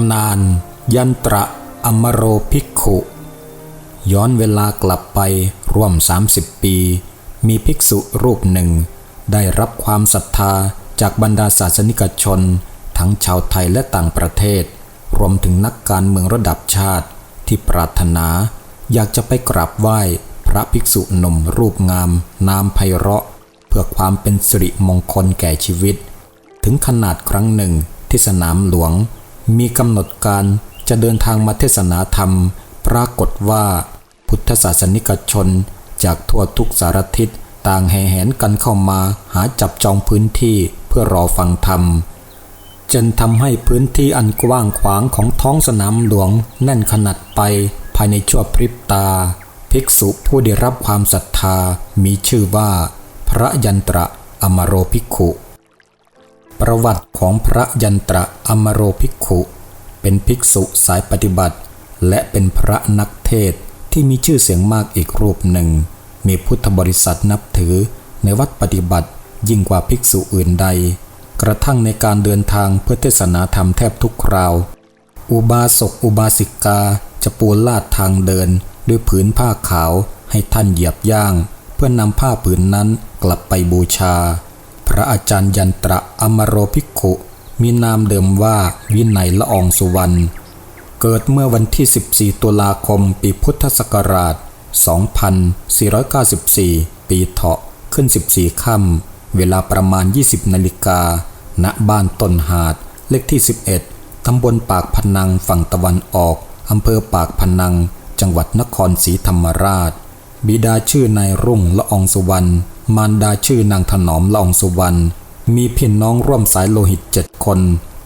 ำนาน ยันตระอมโรภิกขุ ย้อนเวลากลับไปร่วม 30 ปี มีภิกษุรูปหนึ่ง ได้รับความศรัทธาจากบรรดาศาสนิกชน ทั้งชาวไทยและต่างประเทศ รวมถึงนักการเมืองระดับชาติ ที่ปรารถนา อยากจะไปกราบไหว้พระภิกษุหนุ่มรูปงาม นามไพเราะ เพื่อความเป็นสิริมงคลแก่ชีวิต ถึงขนาดครั้งหนึ่งที่สนามหลวง มีกำหนดการจะเดินทางมาเทศนาธรรม ปรากฏว่า พุทธศาสนิกชน จากทั่วทุกสารทิศต่างแห่แหนกันเข้ามาหาจับจองพื้นที่เพื่อรอฟังธรรม จนทำให้พื้นที่อันกว้างขวางของท้องสนามหลวงแน่นขนาดไปภายในชั่วพริบตา ภิกษุผู้ได้รับความศรัทธามีชื่อว่า พระยันตระอมโรภิกขุ ประวัติของพระยันตระอมโรภิกขุ เป็นภิกษุสายปฏิบัติ และเป็นพระนักเทศที่มีชื่อเสียงมากอีกรูปหนึ่ง มีพุทธบริษัทนับถือในวัดปฏิบัติยิ่งกว่าภิกษุอื่นใด กระทั่งในการเดินทางเพื่อเทศนาธรรมแทบทุกคราว อุบาสกอุบาสิกาจะปูลาดทางเดิน ด้วยผืนผ้าขาวให้ท่านเหยียบย่าง เพื่อนำผ้าผืนนั้นกลับไปบูชา พระอาจารย์ยันตระอมโรภิกขุมีนามเดิมว่าวินัยละอองสุวรรณ เกิดเมื่อวันที่ 14 ตุลาคม ปีพุทธศักราช 2494 ปีเถาะขึ้น 14 ค่ำเวลาประมาณ 20 นาฬิกา ณ บ้านต้นหาด เลขที่ 11 ตำบลปากพนังฝั่งตะวันออก อำเภอปากพนัง จังหวัดนครศรีธรรมราช บิดาชื่อนายรุ่งละอองสุวรรณ มารดาชื่อนางถนอมละอองสุวรรณมีพี่น้องร่วมสายโลหิตเจ็ดคน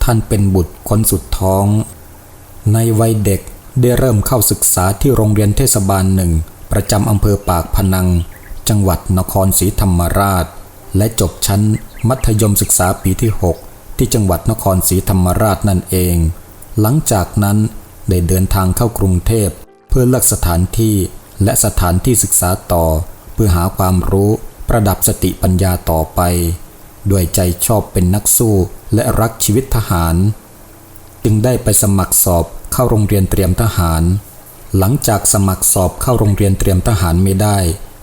ท่านเป็นบุตรคนสุดท้อง ในวัยเด็กได้เริ่มเข้าศึกษาที่โรงเรียนเทศบาลหนึ่ง ประจำอำเภอปากพนัง จังหวัดนครศรีธรรมราช และจบชั้นมัธยมศึกษาปีที่ 6 ที่จังหวัดนครศรีธรรมราชนั่นเอง หลังจากนั้นได้เดินทางเข้ากรุงเทพ เพื่อเลือกสถานที่และสถานที่ศึกษาต่อ เพื่อหาความรู้ ประดับสติปัญญาต่อไป ด้วยใจชอบเป็นนักสู้และรักชีวิตทหาร จึงได้ไปสมัครสอบเข้าโรงเรียนเตรียมทหาร หลังจากสมัครสอบเข้าโรงเรียนเตรียมทหารไม่ได้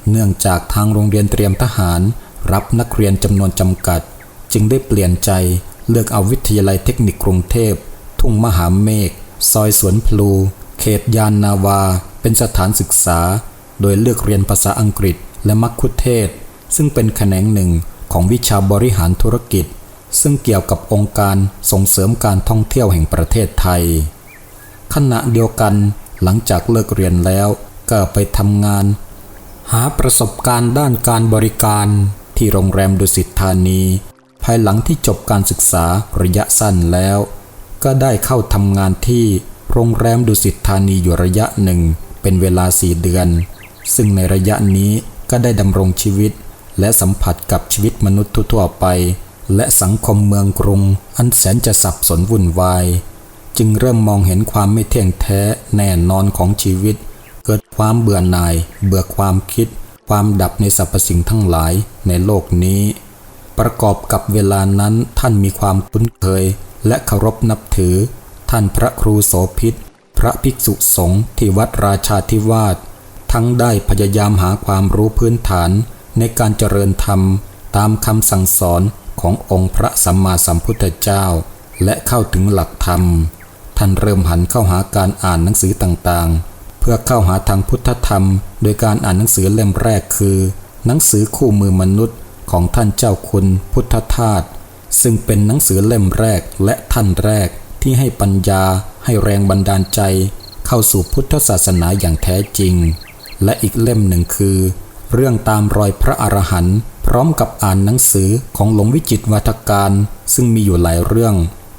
เนื่องจากทางโรงเรียนเตรียมทหาร รับนักเรียนจำนวนจำกัด จึงได้เปลี่ยนใจเลือกเอาวิทยาลัยเทคนิคกรุงเทพ ทุ่งมหาเมฆซอยสวนพลู เขตยานนาวา เป็นสถานศึกษา โดยเลือกเรียนภาษาอังกฤษและมัคคุเทศก์ ซึ่งเป็นแขนงหนึ่งของวิชาบริหารธุรกิจ ซึ่งเกี่ยวกับองค์การส่งเสริมการท่องเที่ยวแห่งประเทศไทย ขณะเดียวกันหลังจากเลิกเรียนแล้วก็ไปทำงาน หาประสบการณ์ด้านการบริการที่โรงแรมดุสิตธานี ภายหลังที่จบการศึกษาระยะสั้นแล้ว ก็ได้เข้าทำงานที่โรงแรมดุสิตธานีอยู่ระยะหนึ่งเป็นเวลาสี่เดือน ซึ่งในระยะนี้ก็ได้ดำรงชีวิต และสัมผัสกับชีวิตมนุษย์ทั่วไป และสังคมเมืองกรุง อันแสนจะสับสนวุ่นวาย จึงเริ่มมองเห็นความไม่เที่ยงแท้แน่นอนของชีวิต เกิดความเบื่อหน่าย เบื่อความคิด ความดับในสรรพสิ่งทั้งหลายในโลกนี้ ประกอบกับเวลานั้นท่านมีความคุ้นเคย และเคารพนับถือ ท่านพระครูโสพิษพระภิกษุสงฆ์ที่วัดราชาธิวาสทั้งได้พยายามหาความรู้พื้นฐาน ในการเจริญธรรมตามคำสั่งสอนขององค์พระสัมมาสัมพุทธเจ้า และเข้าถึงหลักธรรม ท่านเริ่มหันเข้าหาการอ่านหนังสือต่างๆ เพื่อเข้าหาทางพุทธธรรม โดยการอ่านหนังสือเล่มแรกคือ หนังสือคู่มือมนุษย์ของท่านเจ้าคุณพุทธทาสซึ่งเป็นหนังสือเล่มแรกและท่านแรกที่ให้ปัญญาให้แรงบันดาลใจ เข้าสู่พุทธศาสนาอย่างแท้จริง และอีกเล่มหนึ่งคือ เรื่องตามรอยพระอรหันต์พร้อมกับอ่านหนังสือของหลวงวิจิตวัฒการ ซึ่งมีอยู่หลายเรื่อง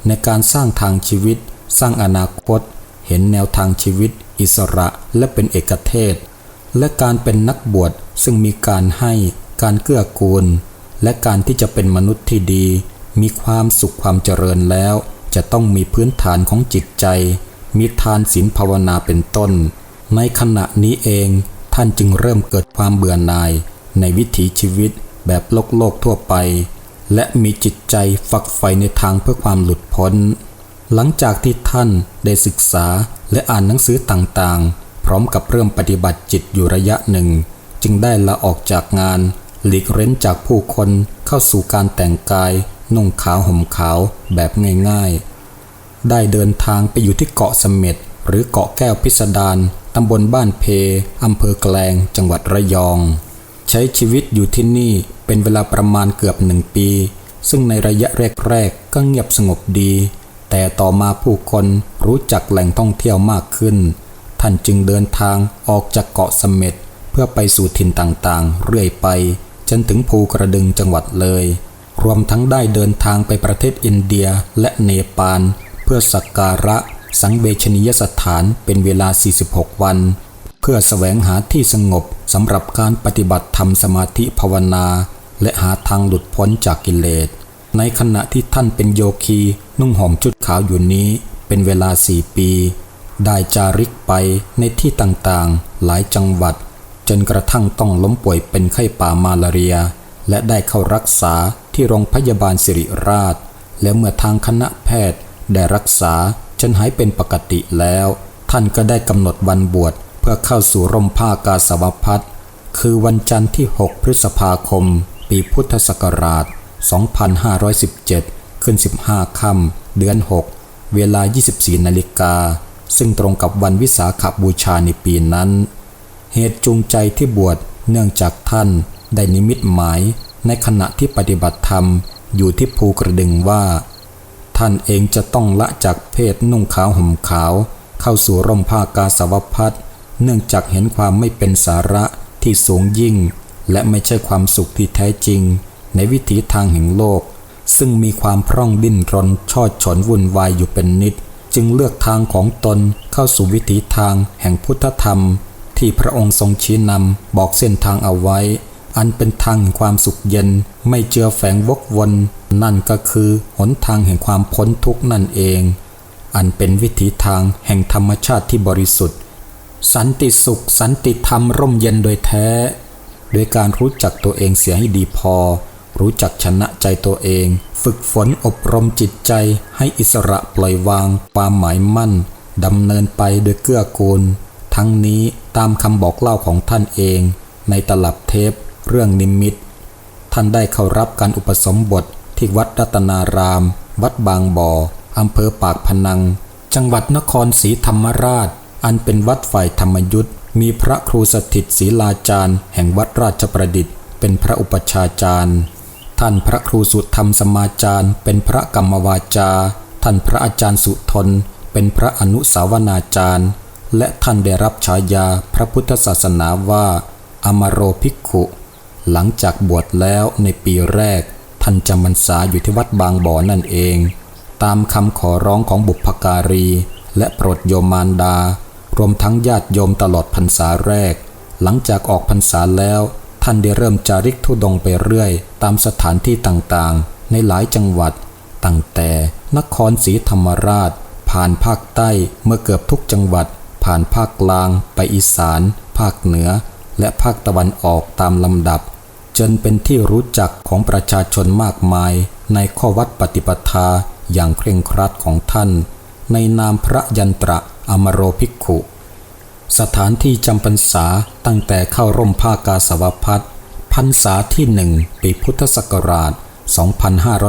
ในการสร้างทางชีวิต สร้างอนาคต เห็นแนวทางชีวิต อิสระและเป็นเอกเทศ และการเป็นนักบวชซึ่งมีการให้การเกื้อกูล และการที่จะเป็นมนุษย์ที่ดี มีความสุขความเจริญแล้ว จะต้องมีพื้นฐานของจิตใจ มีทานศีลภาวนาเป็นต้น ในขณะนี้เอง ท่านจึงเริ่มเกิดความเบื่อหน่ายในวิถีชีวิตแบบโลกโลกทั่วไป และมีจิตใจฝักใฝ่ในทางเพื่อความหลุดพ้น หลังจากที่ท่านได้ศึกษาและอ่านหนังสือต่างๆ พร้อมกับเริ่มปฏิบัติจิตอยู่ระยะหนึ่ง จึงได้ละออกจากงาน หลีกเร้นจากผู้คนเข้าสู่การแต่งกายนุ่งขาวห่มขาวแบบง่ายๆ ได้เดินทางไปอยู่ที่เกาะเสม็ดหรือเกาะแก้วพิสดาร ตำบลบ้านเพอำเภอแกลง จังหวัดระยอง ใช้ชีวิตอยู่ที่นี่เป็นเวลาประมาณเกือบหนึ่งปี ซึ่งในระยะแรกๆก็เงียบสงบดี แต่ต่อมาผู้คนรู้จักแหล่งท่องเที่ยวมากขึ้น ท่านจึงเดินทางออกจากเกาะเสม็ดเพื่อไปสู่ถิ่นต่างๆ เรื่อยไป จนถึงภูกระดึงจังหวัดเลย รวมทั้งได้เดินทางไปประเทศอินเดียและเนปาลเพื่อสักการะ สังเวชนียสถานเป็นเวลา 46 วัน เพื่อแสวงหาที่สงบสำหรับการปฏิบัติธรรมสมาธิภาวนา และหาทางหลุดพ้นจากกิเลส ในขณะที่ท่านเป็นโยคีนุ่งห่มชุดขาวอยู่นี้ เป็นเวลาสี่ปี ได้จาริกไปในที่ต่างๆ หลายจังหวัด จนกระทั่งต้องล้มป่วยเป็นไข้ป่ามาลาเรีย และได้เข้ารักษาที่โรงพยาบาลสิริราช และเมื่อทางคณะแพทย์ได้รักษา จนหายเป็นปกติแล้ว ท่านก็ได้กำหนดวันบวชเพื่อเข้าสู่ร่มผ้ากาสาวพัดคือวันจันทร์ที่ 6 พฤษภาคม ปีพุทธศักราช 2517 ขึ้น 15 ค่ำเดือน 6 เวลา 24 นาฬิกา ซึ่งตรงกับวันวิสาขบูชาในปีนั้น เหตุจูงใจที่บวชเนื่องจากท่านได้นิมิตหมายในขณะที่ปฏิบัติธรรมอยู่ที่ภูกระดึงว่า ท่านเองจะต้องละจากเพศนุ่งขาวห่มขาว เข้าสู่ร่มผ้ากาสาวพัดเนื่องจากเห็นความไม่เป็นสาระที่สูงยิ่ง และไม่ใช่ความสุขที่แท้จริง ในวิถีทางแห่งโลก ซึ่งมีความพร่องดิ้นรนช่อฉนวุ่นวายอยู่เป็นนิด จึงเลือกทางของตนเข้าสู่วิถีทางแห่งพุทธธรรม ที่พระองค์ทรงชี้นำบอกเส้นทางเอาไว้ อันเป็นทางแห่งความสุขเย็นไม่เจือแฝงวกวน นั่นก็คือหนทางแห่งความพ้นทุกข์นั่นเอง อันเป็นวิถีทางแห่งธรรมชาติที่บริสุทธิ์ สันติสุข สันติธรรมร่มเย็นโดยแท้ โดยการรู้จักตัวเองเสียให้ดีพอ รู้จักชนะใจตัวเอง ฝึกฝนอบรมจิตใจให้อิสระปล่อยวาง ความหมายมั่นดำเนินไปโดยเกื้อกูล ทั้งนี้ตามคำบอกเล่าของท่านเอง ในตลับเทป เรื่องนิมิต ท่านได้เข้ารับการอุปสมบท ที่วัดรัตนาราม วัดบางบ่ออำเภอปากพนัง จังหวัดนครศรีธรรมราช อันเป็นวัดฝ่ายธรรมยุทธ์มีพระครูสถิตศรีลาจารย์ แห่งวัดราชประดิษฐ์ เป็นพระอุปชาจารย์ ท่านพระครูสุธรรมสมาจารย์ เป็นพระกรรมวาจา ท่านพระอาจารย์สุทน เป็นพระอนุสาวนาจารย์ และท่านได้รับฉายาพระพุทธศาสนาว่า อมโรภิกขุ หลังจากบวชแล้วในปีแรก ท่านจำพรรษาอยู่ที่วัดบางบ่อนั่นเอง ตามคำขอร้องของบุพการี และโปรดโยมมารดา รวมทั้งญาติโยมตลอดพรรษาแรก หลังจากออกพรรษาแล้ว ท่านได้เริ่มจาริกทุดงไปเรื่อย ตามสถานที่ต่างๆ ในหลายจังหวัด ตั้งแต่นครศรีธรรมราช ผ่านภาคใต้เมื่อเกือบทุกจังหวัด ผ่านภาคกลาง ไปอีสาน ภาคเหนือ และภาคตะวันออกตามลำดับ จนเป็นที่รู้จักของประชาชนมากมาย ในข้อวัดปฏิปทาอย่างเคร่งครัดของท่าน ในนามพระยันตระอมโรภิกขุ สถานที่จำพรรษาตั้งแต่เข้าร่มผ้ากาสาวพัดพรรษาที่หนึ่งปีพุทธศักราช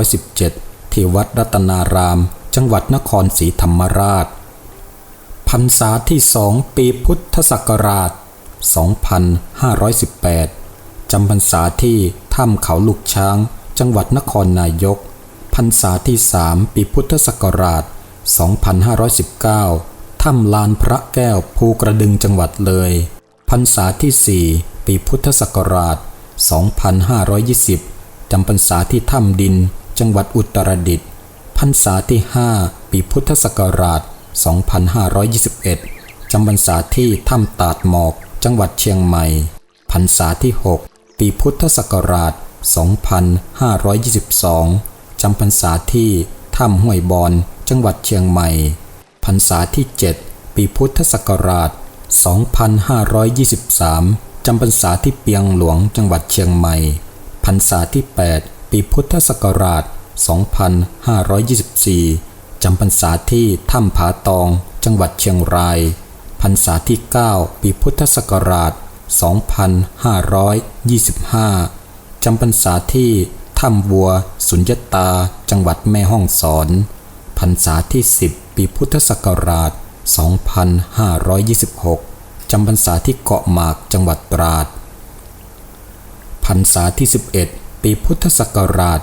2517 ที่วัดรัตนาราม จังหวัดนครศรีธรรมราช พรรษาที่สองปีพุทธศักราช 2518 จำพรรษาที่ถ้ำเขาลูกช้าง จังหวัดนครนายก พรรษาที่สามปีพุทธศักราช 2519 ถ้ำลานพระแก้วภูกระดึงจังหวัดเลย พรรษาที่สี่ปีพุทธศักราช 2520 จำพรรษาที่ถ้ำดิน จังหวัดอุตรดิตถ์ พรรษาที่5ปีพุทธศักราช 2521 จำพรรษาที่ถ้ำตาดหมอก จังหวัดเชียงใหม่พรรษาที่ 6 ปีพุทธศักราช 2522 จำพรรษาที่ถ้ำห้วยบอน จังหวัดเชียงใหม่ พรรษาที่ 7 ปีพุทธศักราช 2523 จำพรรษาที่เปียงหลวงจังหวัดเชียงใหม่ พรรษาที่ 8 ปีพุทธศักราช 2524 จำพรรษาที่ถ้ำผาตอง จังหวัดเชียงราย พรรษาที่ 9 ปีพุทธศักราช 2525 จำพรรษาที่ถ้ำวัว สุญญตา จังหวัดแม่ฮ่องสอน พรรษาที่ 10 ปีพุทธศักราช 2526 จำพรรษาที่เกาะหมากจังหวัดตราด พรรษาที่ 11 ปีพุทธศักราช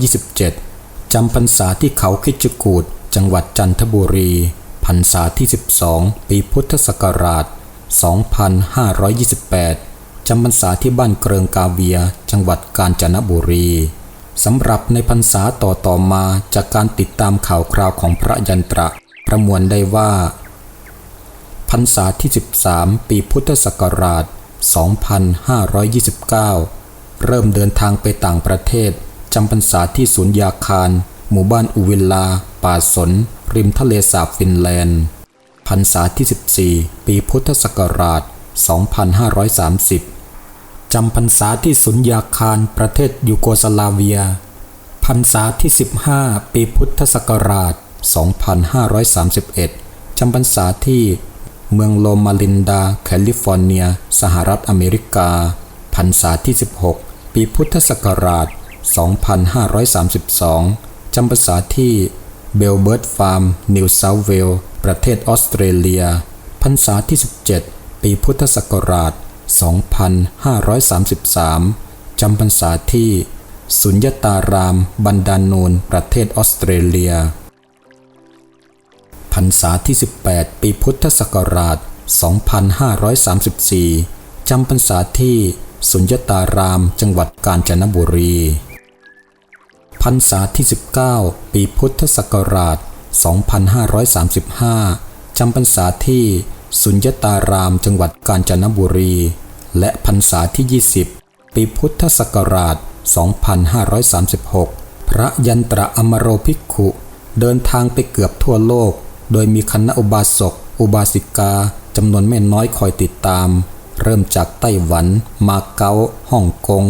2527 จำพรรษาที่เขาคิดจกูดจังหวัดจันทบุรี พรรษาที่ 12 ปีพุทธศักราช2528 2,528 จำพรรษาที่บ้านเกริงกาเวีย จังหวัดกาญจนบุรีสำหรับในพรรษาต่อต่อมาจากการติดตามข่าวคราวของพระยันตระ ประมวลได้ว่า พรรษาที่ 13 ปีพุทธศักราช 2529 เริ่มเดินทางไปต่างประเทศจำพรรษาที่ศูนย์ยาคาร หมู่บ้านอุวิลลา ป่าสน ริมทะเลสาบฟินแลนด์ รรษาที่ 14 ปีพุทธศักราช 2530 จำพรรษาที่ศูนยาคารประเทศยูโกสลาเวีย พรรษาที่ 15 ปีพุทธศักราช 2531 จำพรรษาที่เมืองโลมาลินดา แคลิฟอร์เนีย สหรัฐอเมริกา พรรษาที่ 16 ปีพุทธศักราช 2532 จำพรรษาที่ เบลเบิร์ตฟาร์ม นิวเซาเวล ประเทศออสเตรเลีย พรรษาที่ 17 ปีพุทธศักราช 2533 จำพรรษาที่ สุญญตาราม บันดานูนประเทศออสเตรเลีย พรรษาที่ 18 ปีพุทธศักราช 2534 จำพรรษาที่ สุญญตาราม จังหวัดกาญจนบุรี พรรษาที่ 19 ปีพุทธศักราช 2535 จำพรรษาที่สุญญตารามจังหวัดกาญจนบุรี และพรรษาที่ 20 ปีพุทธศักราช 2536 พระยันตระอมโรภิกขุ เดินทางไปเกือบทั่วโลก โดยมีคณะอุบาสก อุบาสิกาจำนวนไม่น้อยคอยติดตาม เริ่มจากไต้หวัน มาเก๊าฮ่องกง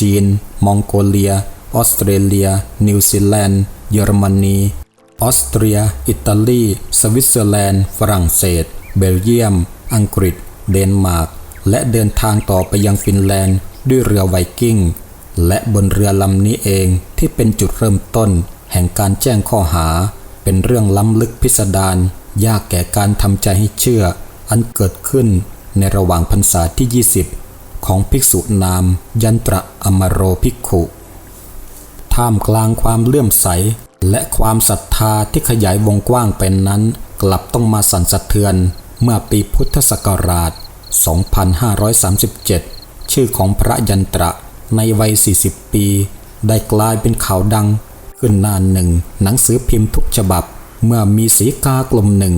จีน มองโกเลีย ออสเตรเลีย นิวซีแลนด์ เยอรมนี ออสเตรีย อิตาลี สวิตเซอร์แลนด์ ฝรั่งเศส เบลเยียม อังกฤษ เดนมาร์ก และเดินทางต่อไปยังฟินแลนด์ ด้วยเรือไวกิ้ง และบนเรือลำนี้เองที่เป็นจุดเริ่มต้น แห่งการแจ้งข้อหา เป็นเรื่องล้ำลึกพิสดารยากแก่การทำใจให้เชื่อ อันเกิดขึ้นในระหว่างพรรษาที่ 20 ของภิกษุนามยันตระอมโรภิกขุ ท่ามกลางความเลื่อมใส และความศรัทธาที่ขยายวงกว้างเป็นนั้น กลับต้องมาสั่นสะเทือน เมื่อปีพุทธศักราช 2537 ชื่อของพระยันตระในวัย 40 ปี ได้กลายเป็นข่าวดัง ขึ้นหน้าหนึ่ง หนังสือพิมพ์ทุกฉบับ เมื่อมีสีกากลุ่มหนึ่ง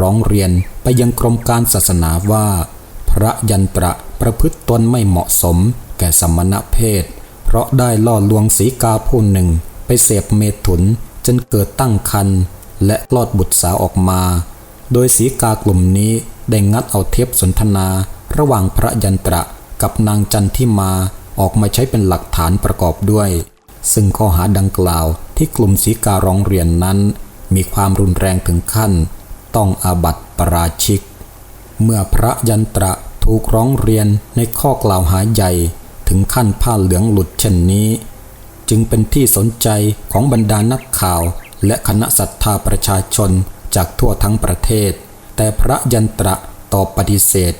ร้องเรียนไปยังกรมการศาสนาว่า พระยันตระประพฤติตนไม่เหมาะสม แก่สมณเพศ เพราะได้ล่อลวงสีกาผู้หนึ่ง ไปเสพเมถุนจนเกิดตั้งครรภ์และคลอดบุตรสาวออกมา โดยสีกากลุ่มนี้ได้งัดเอาเทปสนทนา ระหว่างพระยันตระกับนางจันทิมาออกมาใช้เป็นหลักฐานประกอบด้วย ซึ่งข้อหาดังกล่าวที่กลุ่มสีการร้องเรียนนั้น มีความรุนแรงถึงขั้น ต้องอาบัติปราชิก เมื่อพระยันตระถูกร้องเรียนในข้อกล่าวหาใหญ่ ถึงขั้นผ้าเหลืองหลุดเช่นนี้ จึงเป็นที่สนใจของบรรดานักข่าว และคณะศรัทธาประชาชนจากทั่วทั้งประเทศ แต่พระยันตระตอบปฏิเสธ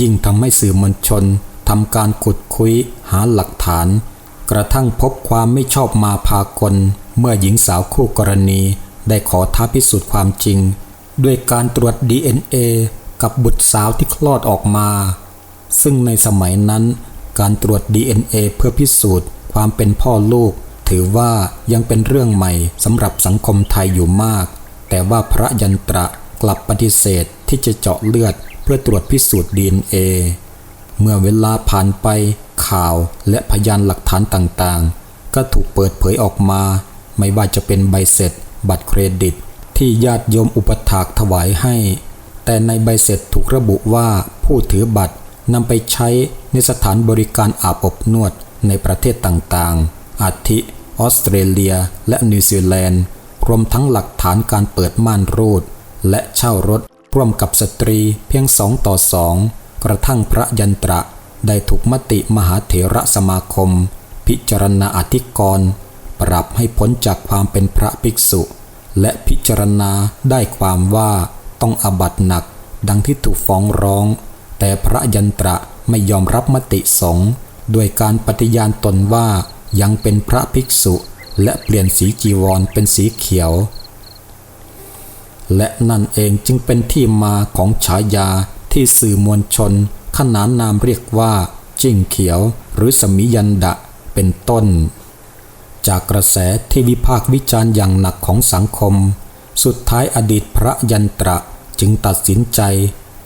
ยิ่งทำให้สื่อมวลชนทำการขุดคุยหาหลักฐาน กระทั่งพบความไม่ชอบมาพากล เมื่อหญิงสาวคู่กรณีได้ขอท้าพิสูจน์ความจริง ด้วยการตรวจ DNA กับบุตรสาวที่คลอดออกมา ซึ่งในสมัยนั้น การตรวจ DNA เพื่อพิสูจน์ ความเป็นพ่อลูก ถือว่ายังเป็นเรื่องใหม่สำหรับสังคมไทยอยู่มาก แต่ว่าพระยันตระกลับปฏิเสธที่จะเจาะเลือดเพื่อตรวจพิสูจน์ DNA เมื่อเวลาผ่านไปข่าวและพยานหลักฐานต่างๆ ก็ถูกเปิดเผยออกมา ไม่ว่าจะเป็นใบเสร็จ บัตรเครดิต ที่ญาติโยมอุปถากถวายให้ แต่ในใบเสร็จถูกระบุว่าผู้ถือบัตร นำไปใช้ในสถานบริการอาบอบนวดในประเทศต่างๆ อาทิ ออสเตรเลีย และนิวซีแลนด์ รวมทั้งหลักฐานการเปิดม่านรูด และเช่ารถร่วมกับสตรีเพียงสองต่อสองกระทั่งพระยันตระได้ถูกมติมหาเถระสมาคม พิจารณาอธิกรณ์ปรับให้พ้นจากความเป็นพระภิกษุ และพิจารณาได้ความว่าต้องอาบัตหนัก ดังที่ถูกฟ้องร้อง แต่พระยันตระไม่ยอมรับมติสงฆ์ด้วยการปฏิญาณตนว่ายังเป็นพระภิกษุ และเปลี่ยนสีจีวรเป็นสีเขียว และนั่นเองจึงเป็นที่มาของฉายาที่สื่อมวลชน ขนานนามเรียกว่า จิ้งเขียว หรือสมิยันดะเป็นต้น จากกระแสที่วิพากษ์วิจารณ์อย่างหนักของสังคม สุดท้ายอดีตพระยันตระจึงตัดสินใจ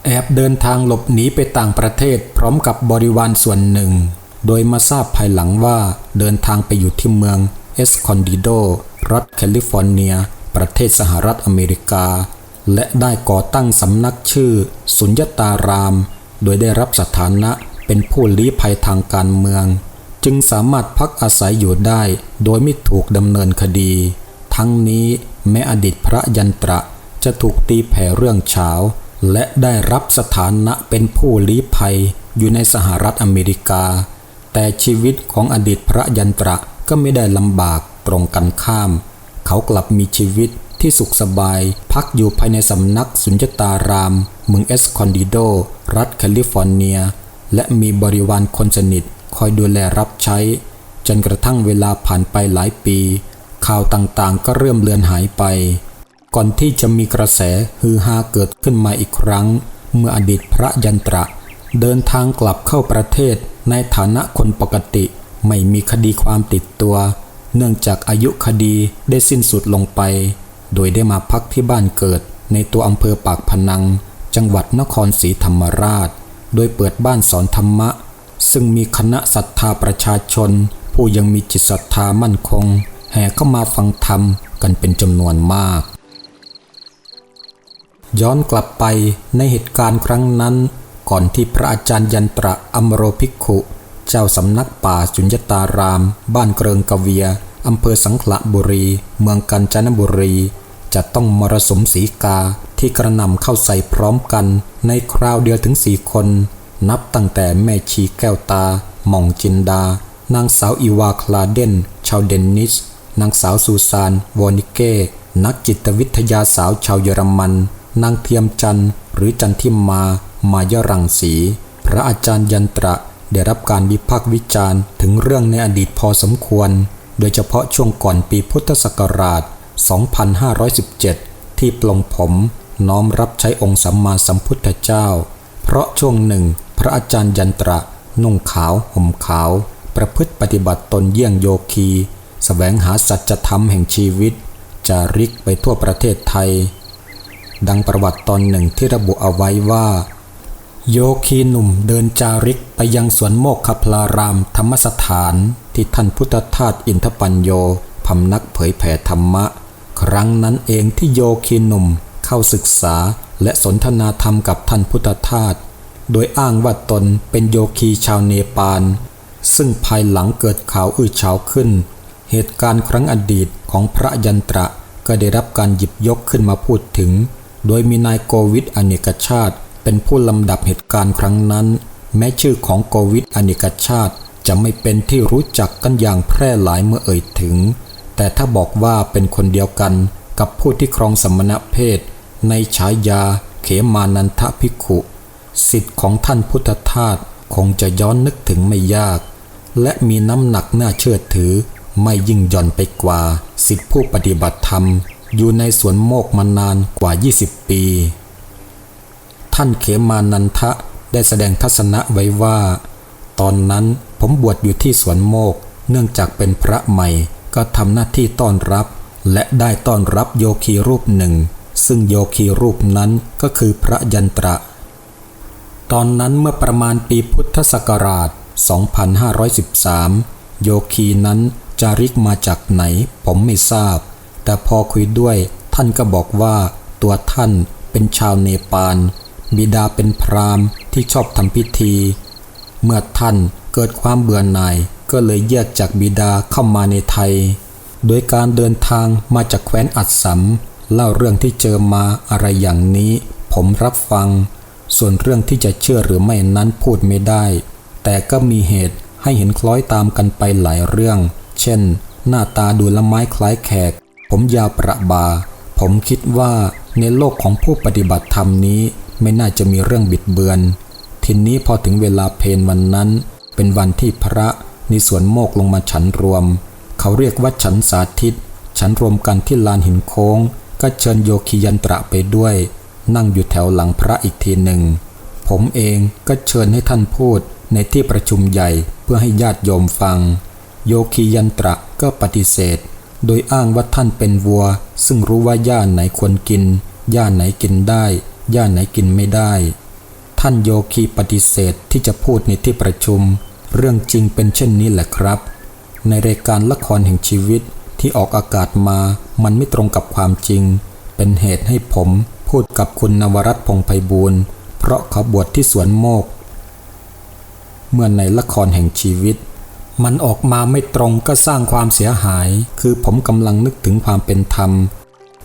แอบเดินทางหลบหนีไปต่างประเทศพร้อมกับบริวารส่วนหนึ่ง โดยมาทราบภายหลังว่าเดินทางไปอยู่ที่เมืองเอสคอนดิโด รัฐแคลิฟอร์เนีย ประเทศสหรัฐอเมริกา และได้ก่อตั้งสำนักชื่อ สุญญตาราม โดยได้รับสถานะเป็นผู้ลี้ภัยทางการเมือง จึงสามารถพักอาศัยอยู่ได้ โดยไม่ถูกดำเนินคดี ทั้งนี้แม้อดีตพระยันตระจะถูกตีแผ่เรื่องเฉา และได้รับสถานะเป็นผู้ลี้ภัยอยู่ในสหรัฐอเมริกา แต่ชีวิตของอดีตพระยันตระก็ไม่ได้ลำบากตรงกันข้าม เขากลับมีชีวิตที่สุขสบาย พักอยู่ภายในสำนักสุญญตาราม เมืองเอสคอนดิโด รัฐแคลิฟอร์เนีย และมีบริวารคนสนิทคอยดูแลรับใช้ จนกระทั่งเวลาผ่านไปหลายปี ข่าวต่างๆก็เริ่มเลือนหายไป ก่อนที่จะมีกระแสฮือฮาเกิดขึ้นมาอีกครั้ง เมื่ออดีตพระยันตระ เดินทางกลับเข้าประเทศในฐานะคนปกติ ไม่มีคดีความติดตัว เนื่องจากอายุคดีได้สิ้นสุดลงไป โดยได้มาพักที่บ้านเกิด ในตัวอำเภอปากพนัง จังหวัดนครศรีธรรมราช โดยเปิดบ้านสอนธรรมะ ซึ่งมีคณะศรัทธาประชาชน ผู้ยังมีจิตศรัทธามั่นคง แห่เข้ามาฟังธรรมกันเป็นจำนวนมาก ย้อนกลับไปในเหตุการณ์ครั้งนั้น ก่อนที่พระอาจารย์ยันตระอมโรภิกขุ เจ้าสำนักป่าสุญญตาราม บ้านเกริงกเวียอำเภอสังขละบุรี เมืองกาญจนบุรี จะต้องมรสมสีกาที่กระหน่ำเข้าใส่พร้อมกัน ในคราวเดียวถึงสี่คน นับตั้งแต่แม่ชีแก้วตา หม่องจินดา นางสาวอีวาคลาเดน ชาวเดนนิส นางสาวซูซาน วอนิเก้ นักจิตวิทยาสาวชาวเยอรมัน นางเทียมจันทร์หรือจันทิมมามายรังสี พระอาจารย์ยันตระได้รับการวิพากษ์วิจารณ์ถึงเรื่องในอดีตพอสมควร โดยเฉพาะช่วงก่อนปีพุทธศักราช 2517 ที่ปลงผมน้อมรับใช้องค์สัมมาสัมพุทธเจ้า เพราะช่วงหนึ่ง พระอาจารย์ยันตระนุ่งขาวห่มขาว ประพฤติปฏิบัติตนเยี่ยงโยคีสแสวงหาสัจธรรมแห่งชีวิต จาริกไปทั่วประเทศไทย ดังประวัติตอนหนึ่งที่ระบุเอาไว้ว่า โยคีหนุ่มเดินจาริกไปยังสวนโมกขพลารามธรรมสถานที่ท่านพุทธทาสอินทปัญโยพำนักเผยแผ่ธรรมะ ครั้งนั้นเองที่โยคีหนุ่มเข้าศึกษาและสนทนาธรรมกับท่านพุทธทาสโดยอ้างว่าตนเป็นโยคีชาวเนปาล ซึ่งภายหลังเกิดข่าวอื้อฉาวขึ้น เหตุการณ์ครั้งอดีตของพระยันตระก็ได้รับการหยิบยกขึ้นมาพูดถึง โดยมีนายโกวิทอเนกชาติ เป็นผู้ลำดับเหตุการณ์ครั้งนั้น แม้ชื่อของโกวิทอเนกชาติจะไม่เป็นที่รู้จักกันอย่างแพร่หลายเมื่อเอ่ยถึง แต่ถ้าบอกว่าเป็นคนเดียวกันกับผู้ที่ครองสมณเพศ ในฉายาเขมานันทภิกขุสิทธิ์ของท่านพุทธทาสคงจะย้อนนึกถึงไม่ยาก และมีน้ำหนักน่าเชื่อถือไม่ยิ่งย่อนไปกว่า สิทธิผู้ปฏิบัติธรรม อยู่ในสวนโมกมานานกว่า 20 ปี ท่านเขมานันทะได้แสดงทัศนะไว้ว่า ตอนนั้นผมบวชอยู่ที่สวนโมก เนื่องจากเป็นพระใหม่ก็ทำหน้าที่ต้อนรับ และได้ต้อนรับโยคีรูปหนึ่ง ซึ่งโยคีรูปนั้นก็คือพระยันตระ ตอนนั้นเมื่อประมาณปีพุทธศักราช 2513 โยคีนั้นจาริกมาจากไหนผมไม่ทราบ แต่พอคุยด้วยท่านก็บอกว่าตัวท่านเป็นชาวเนปาลบิดาเป็นพราหมณ์ที่ชอบทำพิธี เมื่อท่านเกิดความเบื่อหน่ายก็เลยแยกจากบิดาเข้ามาในไทย โดยการเดินทางมาจากแคว้นอัดสัมเล่าเรื่องที่เจอมาอะไรอย่างนี้ ผมรับฟัง ส่วนเรื่องที่จะเชื่อหรือไม่นั้นพูดไม่ได้ แต่ก็มีเหตุให้เห็นคล้อยตามกันไปหลายเรื่อง เช่น หน้าตาดูละไม้คล้ายแขก ผมยาวประบา ผมคิดว่าในโลกของผู้ปฏิบัติธรรมนี้ไม่น่าจะมีเรื่องบิดเบือน ทีนี้พอถึงเวลาเพนวันนั้น เป็นวันที่พระในสวนโมกลงมาฉันรวม เขาเรียกว่าฉันสาธิต ฉันรวมกันที่ลานหินโค้ง ก็เชิญโยคียันตระไปด้วย นั่งอยู่แถวหลังพระอีกทีหนึ่ง ผมเองก็เชิญให้ท่านพูดในที่ประชุมใหญ่เพื่อให้ญาติโยมฟัง โยคียันตระก็ปฏิเสธ โดยอ้างว่าท่านเป็นวัว ซึ่งรู้ว่าหญ้าไหนควรกินหญ้าไหนกินได้หญ้าไหนกินไม่ได้ ท่านโยคีปฏิเสธที่จะพูดในที่ประชุม เรื่องจริงเป็นเช่นนี้แหละครับ ในรายการละครแห่งชีวิตที่ออกอากาศมามันไม่ตรงกับความจริง เป็นเหตุให้ผมพูดกับคุณนวรัตน์พงไพบูลย์เพราะเขาบวชที่สวนโมก เมื่อในละครแห่งชีวิต มันออกมาไม่ตรงก็สร้างความเสียหาย คือผมกำลังนึกถึงความเป็นธรรม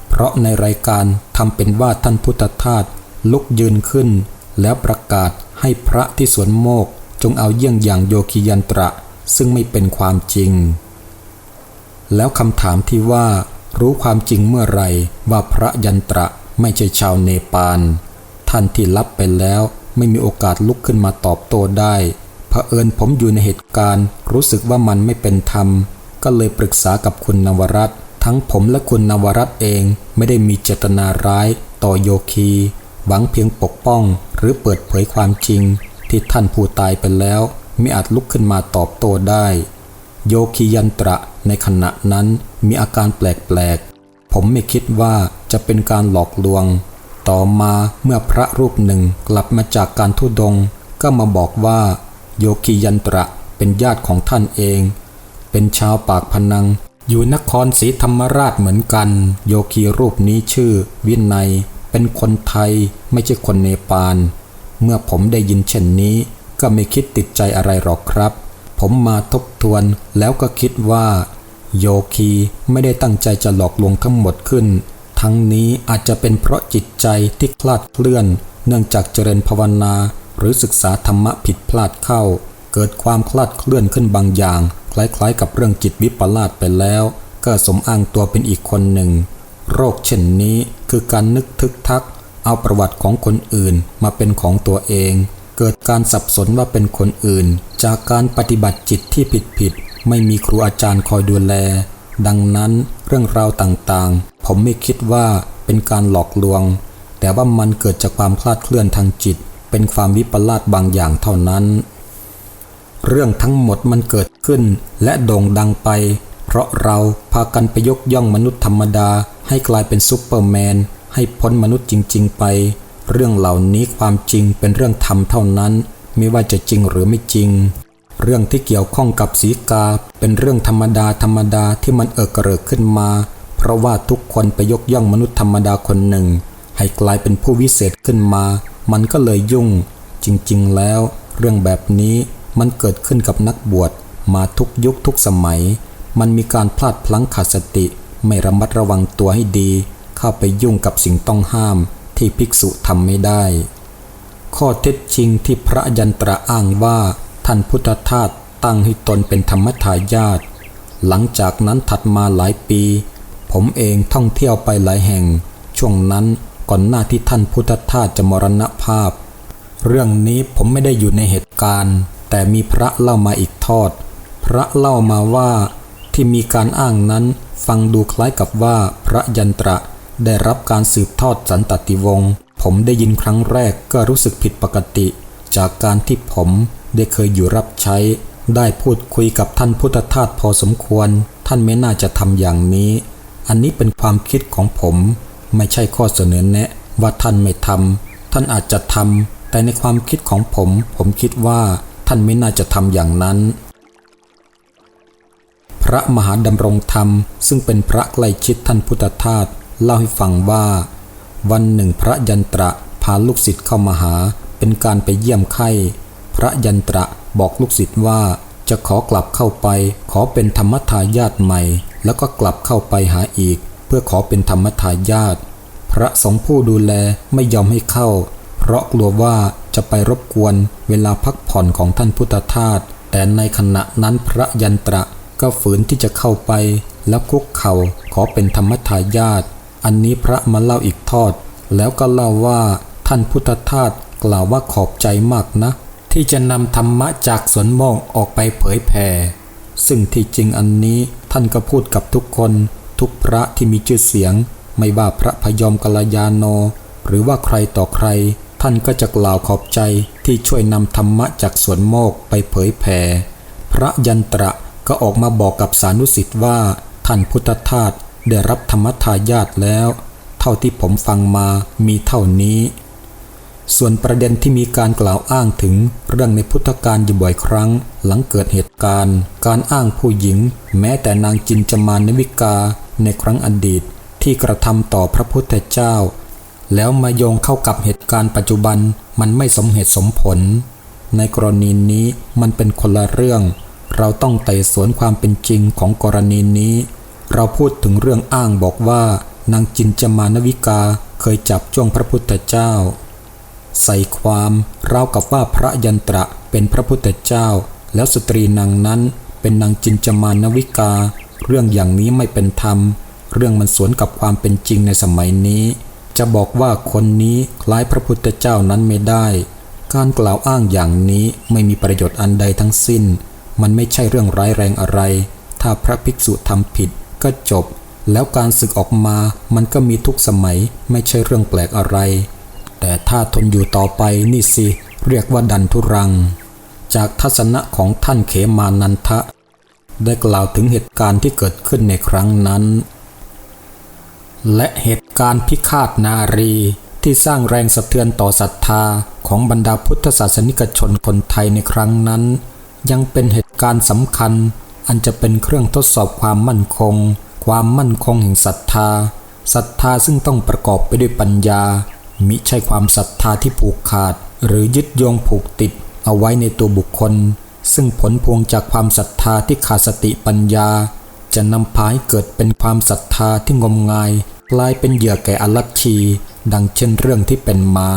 เพราะในรายการทำเป็นว่าท่านพุทธทาสลุกยืนขึ้น แล้วประกาศให้พระที่สวนโมกจงเอาเยี่ยงอย่างโยคียันตระ ซึ่งไม่เป็นความจริง แล้วคำถามที่ว่า รู้ความจริงเมื่อไหรว่าพระยันตระไม่ใช่ชาวเนปาลท่านที่รับไปแล้วไม่มีโอกาสลุกขึ้นมาตอบโต้ได้ เผอิญผมอยู่ในเหตุการณ์ รู้สึกว่ามันไม่เป็นธรรม ก็เลยปรึกษากับคุณนวรัตทั้งผมและคุณนวรัตเองไม่ได้มีเจตนาร้ายต่อโยคี หวังเพียงปกป้อง หรือเปิดเผยความจริง ที่ท่านผู้ตายไปแล้วไม่อาจลุกขึ้นมาตอบโต้ได้ โยคียันตระในขณะนั้นมีอาการแปลกๆ ผมไม่คิดว่าจะเป็นการหลอกลวง ต่อมาเมื่อพระรูปหนึ่งกลับมาจากการทุดง ก็มาบอกว่า โยคียันตระเป็นญาติของท่านเอง เป็นชาวปากพนัง อยู่นครศรีธรรมราชเหมือนกัน โยคีรูปนี้ชื่อ วินัย เป็นคนไทยไม่ใช่คนเนปาล เมื่อผมได้ยินเช่นนี้ ก็ไม่คิดติดใจอะไรหรอกครับ ผมมาทบทวนแล้วก็คิดว่า โยคีไม่ได้ตั้งใจจะหลอกลวงทั้งหมดขึ้น ทั้งนี้อาจจะเป็นเพราะจิตใจที่คลาดเคลื่อน เนื่องจากเจริญภาวนา หรือศึกษาธรรมะผิดพลาดเข้า เกิดความคลาดเคลื่อนขึ้นบางอย่าง คล้ายๆ กับเรื่องจิตวิปลาสไปแล้ว ก็สมอ้างตัวเป็นอีกคนหนึ่ง โรคเช่นนี้คือการนึกทึกทัก เอาประวัติของคนอื่นมาเป็นของตัวเอง เกิดการสับสนว่าเป็นคนอื่น จากการปฏิบัติจิตที่ผิดผิดๆไม่มีครูอาจารย์คอยดูแล ดังนั้นเรื่องราวต่างๆ ผมไม่คิดว่าเป็นการหลอกลวง แต่ว่ามันเกิดจากความคลาดเคลื่อนทางจิต เป็นความวิปลาสบางอย่างเท่านั้น เรื่องทั้งหมดมันเกิดขึ้นและโด่งดังไป เพราะเราพากันไปยกย่องมนุษย์ธรรมดา ให้กลายเป็นซูเปอร์แมน ให้พ้นมนุษย์จริง ๆ ไป เรื่องเหล่านี้ความจริงเป็นเรื่องธรรมเท่านั้น ไม่ว่าจะจริงหรือไม่จริง เรื่องที่เกี่ยวข้องกับสีกา เป็นเรื่องธรรมดาธรรมดาที่มันเอิกเริกขึ้นมา เพราะว่าทุกคนไปยกย่องมนุษย์ธรรมดาคนหนึ่ง ให้กลายเป็นผู้วิเศษขึ้นมา มันก็เลยยุ่ง จริงๆ แล้ว เรื่องแบบนี้มันเกิดขึ้นกับนักบวชมาทุกยุคทุกสมัย มันมีการพลาดพลั้งขาดสติ ไม่ระมัดระวังตัวให้ดี เข้าไปยุ่งกับสิ่งต้องห้าม ที่ภิกษุทำไม่ได้ ข้อเท็จจริงที่พระยันตระอ้างว่า ท่านพุทธทาสตั้งให้ตนเป็นธรรมทายาทหลังจากนั้นถัดมาหลายปี ผมเองท่องเที่ยวไปหลายแห่ง ช่วงนั้น ก่อนหน้าที่ท่านพุทธทาสจะมรณภาพ เรื่องนี้ผมไม่ได้อยู่ในเหตุการณ์ แต่มีพระเล่ามาอีกทอด พระเล่ามาว่าที่มีการอ้างนั้นฟังดูคล้ายกับว่าพระยันตระได้รับการสืบทอดสันตติวงศ์ผมได้ยินครั้งแรกก็รู้สึกผิดปกติ จากการที่ผมได้เคยอยู่รับใช้ ได้พูดคุยกับท่านพุทธทาสพอสมควร ท่านไม่น่าจะทำอย่างนี้ อันนี้เป็นความคิดของผม ไม่ใช่ข้อเสนอแนะว่าท่านไม่ทำท่านอาจจะทำแต่ในความคิดของผม ผมคิดว่าท่านไม่น่าจะทำอย่างนั้น พระมหาดำรงธรรม ซึ่งเป็นพระใกล้ชิดท่านพุทธทาสเล่าให้ฟังว่า วันหนึ่งพระยันตระพาลูกศิษย์เข้ามาหา เป็นการไปเยี่ยมไข้ พระยันตระบอกลูกศิษย์ว่าจะขอกลับเข้าไป ขอเป็นธรรมทายาทใหม่ แล้วก็กลับเข้าไปหาอีก พื่อขอเป็นธรรมทายาทพระสงฆ์ผู้ดูแลไม่ยอมให้เข้า เพราะกลัวว่าจะไปรบกวนเวลาพักผ่อนของท่านพุทธทาสแต่ในขณะนั้นพระยันตระก็ฝืนที่จะเข้าไป แล้วคุกเข่าขอเป็นธรรมทายาทอันนี้พระมาเล่าอีกทอด แล้วก็เล่าว่าท่านพุทธทาสกล่าวว่าขอบใจมากนะ ที่จะนำธรรมะจากสวนโมกออกไปเผยแผ่ซึ่งที่จริงอันนี้ท่านก็พูดกับทุกคน ทุกพระที่มีชื่อเสียง ไม่ว่าพระพยอมกัลยาโน หรือว่าใครต่อใคร ท่านก็จะกล่าวขอบใจที่ช่วยนำธรรมะจากสวนโมกไปเผยแผ่ พระยันตระก็ออกมาบอกกับสานุสิทธิ์ว่า ท่านพุทธทาสได้รับธรรมทายาทแล้ว เท่าที่ผมฟังมามีเท่านี้ ส่วนประเด็นที่มีการกล่าวอ้างถึงเรื่องในพุทธการอยู่บ่อยครั้ง หลังเกิดเหตุการณ์ การอ้างผู้หญิง แม้แต่นางจินจมานนวิกา ในครั้งอดีตที่กระทำต่อพระพุทธเจ้า แล้วมาโยงเข้ากับเหตุการณ์ปัจจุบันมันไม่สมเหตุสมผล ในกรณีนี้มันเป็นคนละเรื่อง เราต้องไต่สวนความเป็นจริงของกรณีนี้ เราพูดถึงเรื่องอ้างบอกว่านางจินจมานวิกาเคยจับจ้วงพระพุทธเจ้า ใส่ความราวกับว่าพระยันตระเป็นพระพุทธเจ้า แล้วสตรีนางนั้นเป็นนางจินจมานวิกา เรื่องอย่างนี้ไม่เป็นธรรม เรื่องมันสวนกับความเป็นจริงในสมัยนี้ จะบอกว่าคนนี้คล้ายพระพุทธเจ้านั้นไม่ได้ การกล่าวอ้างอย่างนี้ไม่มีประโยชน์อันใดทั้งสิ้น มันไม่ใช่เรื่องร้ายแรงอะไร ถ้าพระภิกษุทำผิดก็จบ แล้วการศึกออกมามันก็มีทุกสมัยไม่ใช่เรื่องแปลกอะไร แต่ถ้าทนอยู่ต่อไปนี่สิ เรียกว่าดันทุรัง จากทัศนะของท่านเขมานันทะ ได้กล่าวถึงเหตุการณ์ที่เกิดขึ้นในครั้งนั้น และเหตุการณ์พิฆาตนารีที่สร้างแรงสะเทือนต่อศรัทธาของบรรดาพุทธศาสนิกชนคนไทยในครั้งนั้น ยังเป็นเหตุการณ์สำคัญ อันจะเป็นเครื่องทดสอบความมั่นคง ความมั่นคงแห่งศรัทธาศรัทธาซึ่งต้องประกอบไปด้วยปัญญา มิใช่ความศรัทธาที่ผูกขาด หรือยึดโยงผูกติดเอาไว้ในตัวบุคคล ซึ่งผลพวงจากความศรัทธาที่ขาดสติปัญญา จะนำพาให้เกิดเป็นความศรัทธาที่งมงายกลายเป็นเหยื่อแก่อลัชชี ดังเช่นเรื่องที่เป็นมา